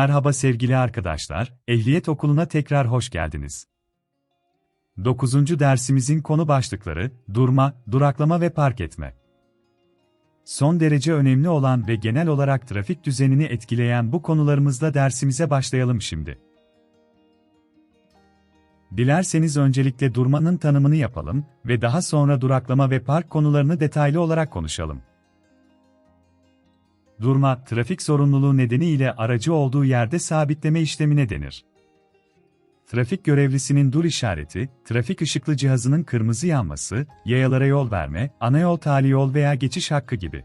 Merhaba sevgili arkadaşlar, Ehliyet Okulu'na tekrar hoş geldiniz. 9. dersimizin konu başlıkları, durma, duraklama ve park etme. Son derece önemli olan ve genel olarak trafik düzenini etkileyen bu konularımızla dersimize başlayalım şimdi. Dilerseniz öncelikle durmanın tanımını yapalım ve daha sonra duraklama ve park konularını detaylı olarak konuşalım. Durma, trafik zorunluluğu nedeniyle aracı olduğu yerde sabitleme işlemine denir. Trafik görevlisinin dur işareti, trafik ışıklı cihazının kırmızı yanması, yayalara yol verme, ana yol tali yol veya geçiş hakkı gibi.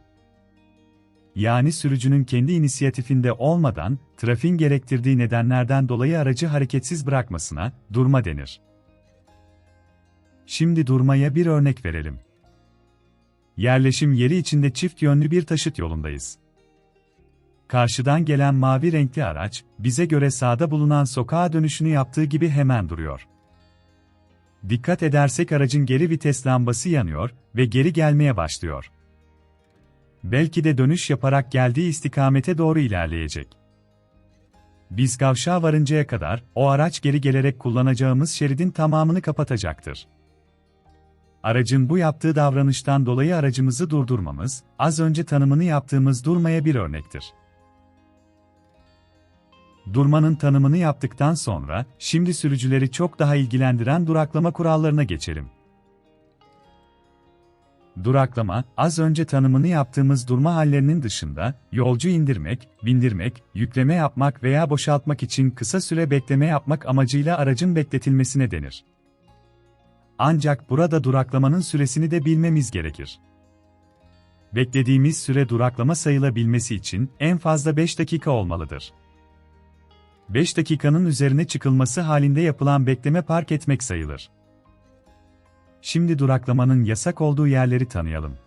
Yani sürücünün kendi inisiyatifinde olmadan, trafiğin gerektirdiği nedenlerden dolayı aracı hareketsiz bırakmasına, durma denir. Şimdi durmaya bir örnek verelim. Yerleşim yeri içinde çift yönlü bir taşıt yolundayız. Karşıdan gelen mavi renkli araç, bize göre sağda bulunan sokağa dönüşünü yaptığı gibi hemen duruyor. Dikkat edersek aracın geri vites lambası yanıyor ve geri gelmeye başlıyor. Belki de dönüş yaparak geldiği istikamete doğru ilerleyecek. Biz kavşağa varıncaya kadar o araç geri gelerek kullanacağımız şeridin tamamını kapatacaktır. Aracın bu yaptığı davranıştan dolayı aracımızı durdurmamız, az önce tanımını yaptığımız durmaya bir örnektir. Durmanın tanımını yaptıktan sonra, şimdi sürücüleri çok daha ilgilendiren duraklama kurallarına geçelim. Duraklama, az önce tanımını yaptığımız durma hallerinin dışında, yolcu indirmek, bindirmek, yükleme yapmak veya boşaltmak için kısa süre bekleme yapmak amacıyla aracın bekletilmesine denir. Ancak burada duraklamanın süresini de bilmemiz gerekir. Beklediğimiz süre duraklama sayılabilmesi için en fazla 5 dakika olmalıdır. 5 dakikanın üzerine çıkılması halinde yapılan bekleme park etmek sayılır. Şimdi duraklamanın yasak olduğu yerleri tanıyalım.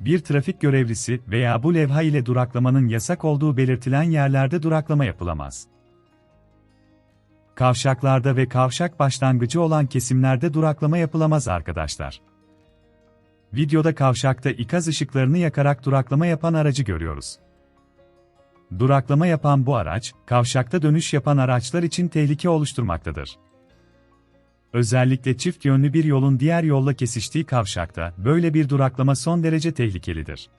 Bir trafik görevlisi veya bu levha ile duraklamanın yasak olduğu belirtilen yerlerde duraklama yapılamaz. Kavşaklarda ve kavşak başlangıcı olan kesimlerde duraklama yapılamaz arkadaşlar. Videoda kavşakta ikaz ışıklarını yakarak duraklama yapan aracı görüyoruz. Duraklama yapan bu araç, kavşakta dönüş yapan araçlar için tehlike oluşturmaktadır. Özellikle çift yönlü bir yolun diğer yolla kesiştiği kavşakta böyle bir duraklama son derece tehlikelidir.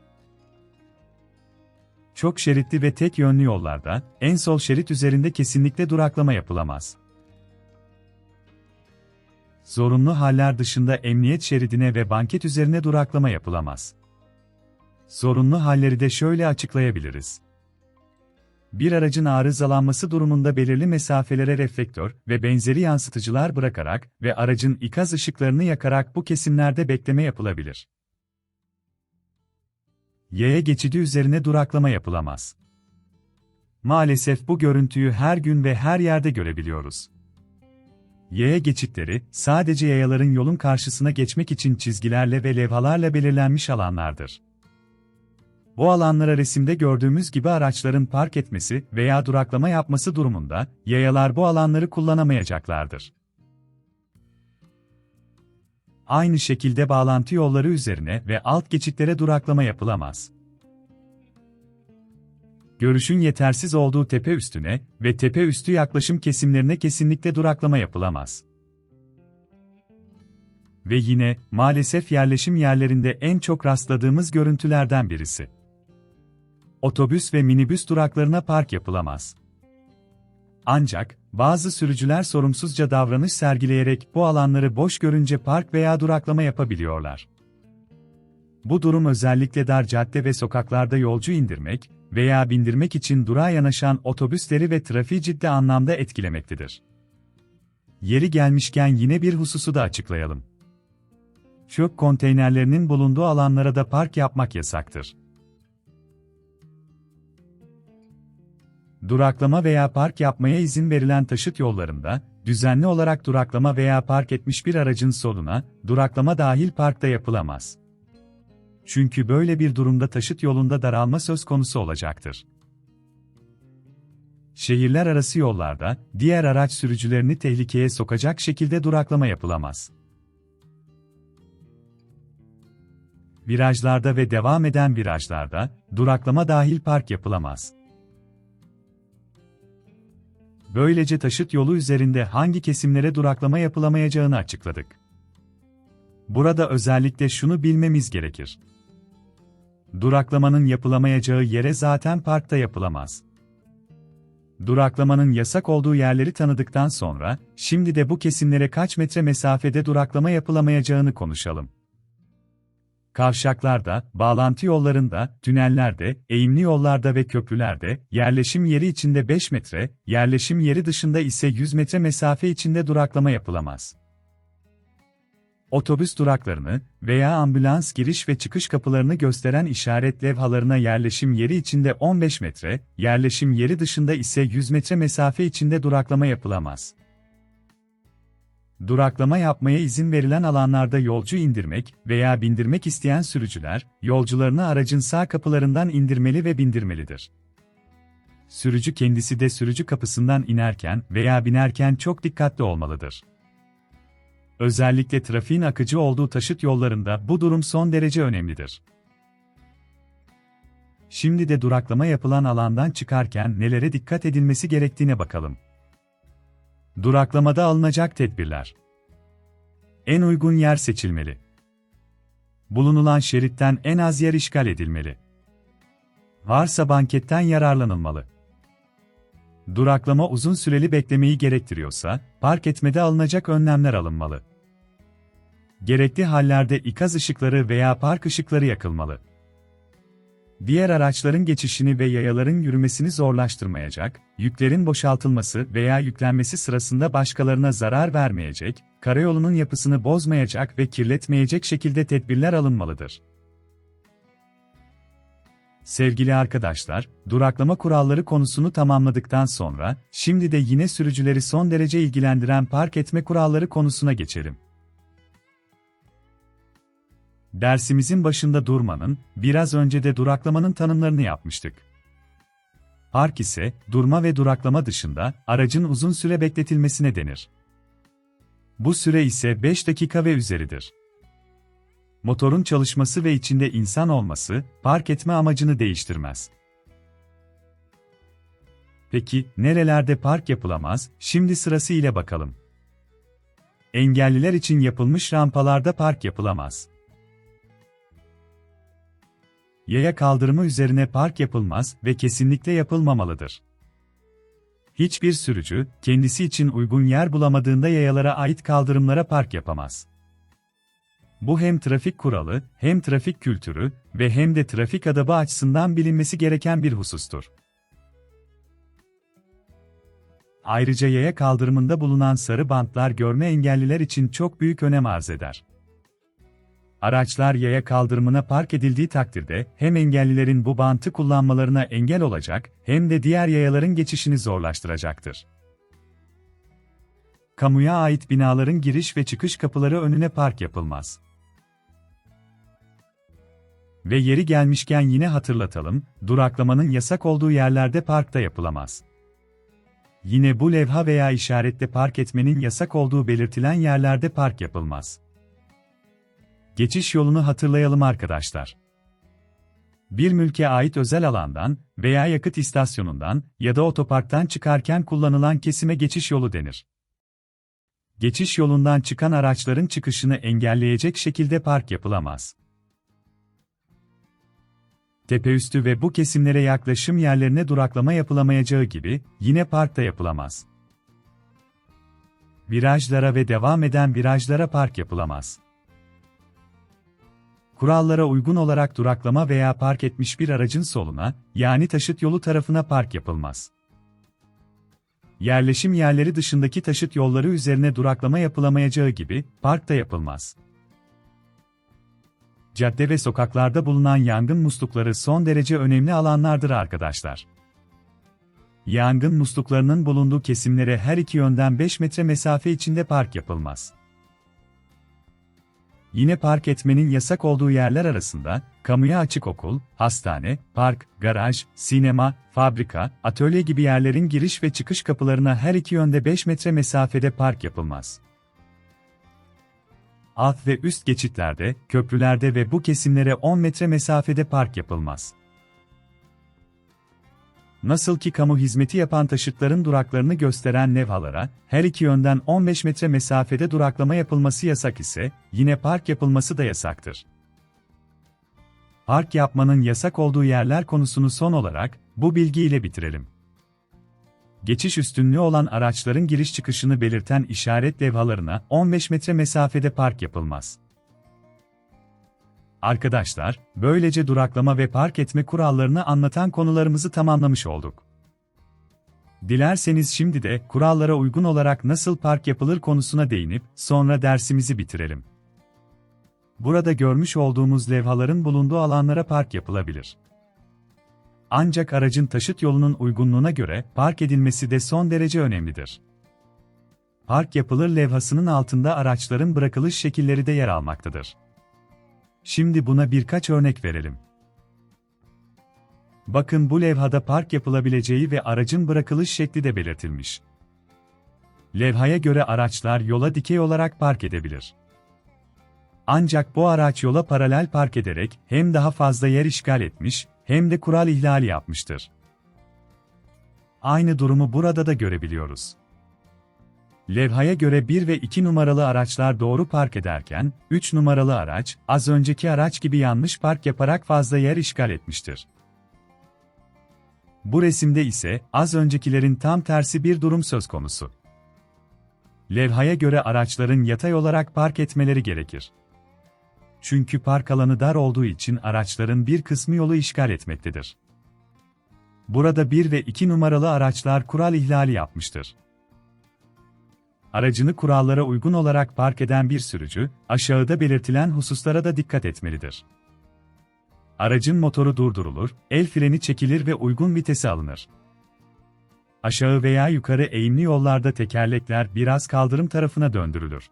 Çok şeritli ve tek yönlü yollarda en sol şerit üzerinde kesinlikle duraklama yapılamaz. Zorunlu haller dışında emniyet şeridine ve banket üzerine duraklama yapılamaz. Zorunlu halleri de şöyle açıklayabiliriz bir aracın arızalanması durumunda belirli mesafelere reflektör ve benzeri yansıtıcılar bırakarak ve aracın ikaz ışıklarını yakarak bu kesimlerde bekleme yapılabilir. Yaya geçidi üzerine duraklama yapılamaz. Maalesef bu görüntüyü her gün ve her yerde görebiliyoruz. Yaya geçitleri, sadece yayaların yolun karşısına geçmek için çizgilerle ve levhalarla belirlenmiş alanlardır. Bu alanlara resimde gördüğümüz gibi araçların park etmesi veya duraklama yapması durumunda, yayalar bu alanları kullanamayacaklardır. Aynı şekilde bağlantı yolları üzerine ve alt geçitlere duraklama yapılamaz. Görüşün yetersiz olduğu tepe üstüne ve tepe üstü yaklaşım kesimlerine kesinlikle duraklama yapılamaz. Ve yine, maalesef yerleşim yerlerinde en çok rastladığımız görüntülerden birisi otobüs ve minibüs duraklarına park yapılamaz. Ancak, bazı sürücüler sorumsuzca davranış sergileyerek bu alanları boş görünce park veya duraklama yapabiliyorlar. Bu durum özellikle dar cadde ve sokaklarda yolcu indirmek veya bindirmek için durağa yanaşan otobüsleri ve trafiği ciddi anlamda etkilemektedir. Yeri gelmişken yine bir hususu da açıklayalım. Çöp konteynerlerinin bulunduğu alanlara da park yapmak yasaktır. Duraklama veya park yapmaya izin verilen taşıt yollarında, düzenli olarak duraklama veya park etmiş bir aracın soluna, duraklama dahil parkta yapılamaz. Çünkü böyle bir durumda taşıt yolunda daralma söz konusu olacaktır. Şehirler arası yollarda, diğer araç sürücülerini tehlikeye sokacak şekilde duraklama yapılamaz. Virajlarda ve devam eden virajlarda, duraklama dahil park yapılamaz. Böylece taşıt yolu üzerinde hangi kesimlere duraklama yapılamayacağını açıkladık. Burada özellikle şunu bilmemiz gerekir. Duraklamanın yapılamayacağı yere zaten parkta yapılamaz. Duraklamanın yasak olduğu yerleri tanıdıktan sonra, şimdi de bu kesimlere kaç metre mesafede duraklama yapılamayacağını konuşalım. Kavşaklarda, bağlantı yollarında, tünellerde, eğimli yollarda ve köprülerde, yerleşim yeri içinde 5 metre, yerleşim yeri dışında ise 100 metre mesafe içinde duraklama yapılamaz. Otobüs duraklarını veya ambulans giriş ve çıkış kapılarını gösteren işaret levhalarına yerleşim yeri içinde 15 metre, yerleşim yeri dışında ise 100 metre mesafe içinde duraklama yapılamaz. Duraklama yapmaya izin verilen alanlarda yolcu indirmek veya bindirmek isteyen sürücüler, yolcularını aracın sağ kapılarından indirmeli ve bindirmelidir. Sürücü kendisi de sürücü kapısından inerken veya binerken çok dikkatli olmalıdır. Özellikle trafiğin akıcı olduğu taşıt yollarında bu durum son derece önemlidir. Şimdi de duraklama yapılan alandan çıkarken nelere dikkat edilmesi gerektiğine bakalım. Duraklamada alınacak tedbirler. En uygun yer seçilmeli. Bulunulan şeritten en az yer işgal edilmeli. Varsa banketten yararlanılmalı. Duraklama uzun süreli beklemeyi gerektiriyorsa, park etmede alınacak önlemler alınmalı. Gerekli hallerde ikaz ışıkları veya park ışıkları yakılmalı. Diğer araçların geçişini ve yayaların yürümesini zorlaştırmayacak, yüklerin boşaltılması veya yüklenmesi sırasında başkalarına zarar vermeyecek, karayolunun yapısını bozmayacak ve kirletmeyecek şekilde tedbirler alınmalıdır. Sevgili arkadaşlar, duraklama kuralları konusunu tamamladıktan sonra, şimdi de yine sürücüleri son derece ilgilendiren park etme kuralları konusuna geçelim. Dersimizin başında durmanın, biraz önce de duraklamanın tanımlarını yapmıştık. Park ise, durma ve duraklama dışında, aracın uzun süre bekletilmesine denir. Bu süre ise 5 dakika ve üzeridir. Motorun çalışması ve içinde insan olması, park etme amacını değiştirmez. Peki, nerelerde park yapılamaz, şimdi sırası ile bakalım. Engelliler için yapılmış rampalarda park yapılamaz. Yaya kaldırımı üzerine park yapılmaz ve kesinlikle yapılmamalıdır. Hiçbir sürücü, kendisi için uygun yer bulamadığında yayalara ait kaldırımlara park yapamaz. Bu hem trafik kuralı, hem trafik kültürü ve hem de trafik adabı açısından bilinmesi gereken bir husustur. Ayrıca yaya kaldırımında bulunan sarı bantlar görme engelliler için çok büyük önem arz eder. Araçlar yaya kaldırımına park edildiği takdirde hem engellilerin bu bantı kullanmalarına engel olacak hem de diğer yayaların geçişini zorlaştıracaktır. Kamuya ait binaların giriş ve çıkış kapıları önüne park yapılmaz. Ve yeri gelmişken yine hatırlatalım, duraklamanın yasak olduğu yerlerde parkta yapılamaz. Yine bu levha veya işarette park etmenin yasak olduğu belirtilen yerlerde park yapılmaz. Geçiş yolunu hatırlayalım arkadaşlar. Bir mülke ait özel alandan veya yakıt istasyonundan ya da otoparktan çıkarken kullanılan kesime geçiş yolu denir. Geçiş yolundan çıkan araçların çıkışını engelleyecek şekilde park yapılamaz. Tepeüstü ve bu kesimlere yaklaşım yerlerine duraklama yapılamayacağı gibi yine parkta yapılamaz. Virajlara ve devam eden virajlara park yapılamaz. Kurallara uygun olarak duraklama veya park etmiş bir aracın soluna, yani taşıt yolu tarafına park yapılmaz. Yerleşim yerleri dışındaki taşıt yolları üzerine duraklama yapılamayacağı gibi, park da yapılmaz. Cadde ve sokaklarda bulunan yangın muslukları son derece önemli alanlardır arkadaşlar. Yangın musluklarının bulunduğu kesimlere her iki yönden 5 metre mesafe içinde park yapılmaz. Yine park etmenin yasak olduğu yerler arasında, kamuya açık okul, hastane, park, garaj, sinema, fabrika, atölye gibi yerlerin giriş ve çıkış kapılarına her iki yönde 5 metre mesafede park yapılmaz. Alt ve üst geçitlerde, köprülerde ve bu kesimlere 10 metre mesafede park yapılmaz. Nasıl ki kamu hizmeti yapan taşıtların duraklarını gösteren levhalara, her iki yönden 15 metre mesafede duraklama yapılması yasak ise, yine park yapılması da yasaktır. Park yapmanın yasak olduğu yerler konusunu son olarak, bu bilgiyle bitirelim. Geçiş üstünlüğü olan araçların giriş çıkışını belirten işaret levhalarına 15 metre mesafede park yapılmaz. Arkadaşlar, böylece duraklama ve park etme kurallarını anlatan konularımızı tamamlamış olduk. Dilerseniz şimdi de kurallara uygun olarak nasıl park yapılır konusuna değinip sonra dersimizi bitirelim. Burada görmüş olduğumuz levhaların bulunduğu alanlara park yapılabilir. Ancak aracın taşıt yolunun uygunluğuna göre park edilmesi de son derece önemlidir. Park yapılır levhasının altında araçların bırakılış şekilleri de yer almaktadır. Şimdi buna birkaç örnek verelim. Bakın bu levhada park yapılabileceği ve aracın bırakılış şekli de belirtilmiş. Levhaya göre araçlar yola dikey olarak park edebilir. Ancak bu araç yola paralel park ederek hem daha fazla yer işgal etmiş, hem de kural ihlali yapmıştır. Aynı durumu burada da görebiliyoruz. Levhaya göre 1 ve 2 numaralı araçlar doğru park ederken, 3 numaralı araç, az önceki araç gibi yanlış park yaparak fazla yer işgal etmiştir. Bu resimde ise, az öncekilerin tam tersi bir durum söz konusu. Levhaya göre araçların yatay olarak park etmeleri gerekir. Çünkü park alanı dar olduğu için araçların bir kısmı yolu işgal etmektedir. Burada 1 ve 2 numaralı araçlar kural ihlali yapmıştır. Aracını kurallara uygun olarak park eden bir sürücü, aşağıda belirtilen hususlara da dikkat etmelidir. Aracın motoru durdurulur, el freni çekilir ve uygun vitesi alınır. Aşağı veya yukarı eğimli yollarda tekerlekler biraz kaldırım tarafına döndürülür.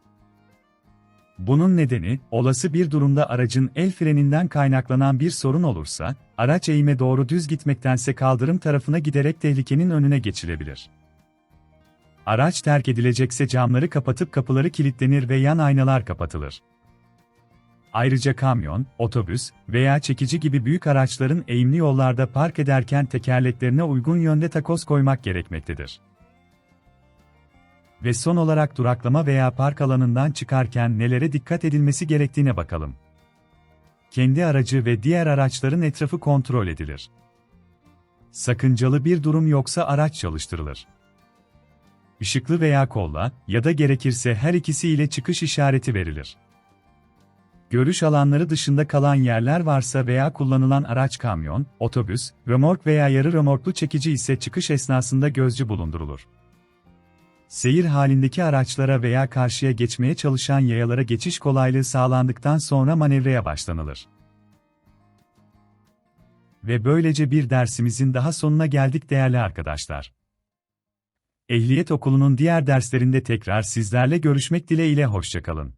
Bunun nedeni, olası bir durumda aracın el freninden kaynaklanan bir sorun olursa, araç eğime doğru düz gitmektense kaldırım tarafına giderek tehlikenin önüne geçilebilir. Araç terk edilecekse camları kapatıp kapıları kilitlenir ve yan aynalar kapatılır. Ayrıca kamyon, otobüs veya çekici gibi büyük araçların eğimli yollarda park ederken tekerleklerine uygun yönde takoz koymak gerekmektedir. Ve son olarak duraklama veya park alanından çıkarken nelere dikkat edilmesi gerektiğine bakalım. Kendi aracı ve diğer araçların etrafı kontrol edilir. Sakıncalı bir durum yoksa araç çalıştırılır. Işıklı veya kolla ya da gerekirse her ikisi ile çıkış işareti verilir. Görüş alanları dışında kalan yerler varsa veya kullanılan araç kamyon, otobüs, römork veya yarı römorklu çekici ise çıkış esnasında gözcü bulundurulur. Seyir halindeki araçlara veya karşıya geçmeye çalışan yayalara geçiş kolaylığı sağlandıktan sonra manevraya başlanılır. Ve böylece bir dersimizin daha sonuna geldik değerli arkadaşlar. Ehliyet Okulu'nun diğer derslerinde tekrar sizlerle görüşmek dileğiyle hoşçakalın.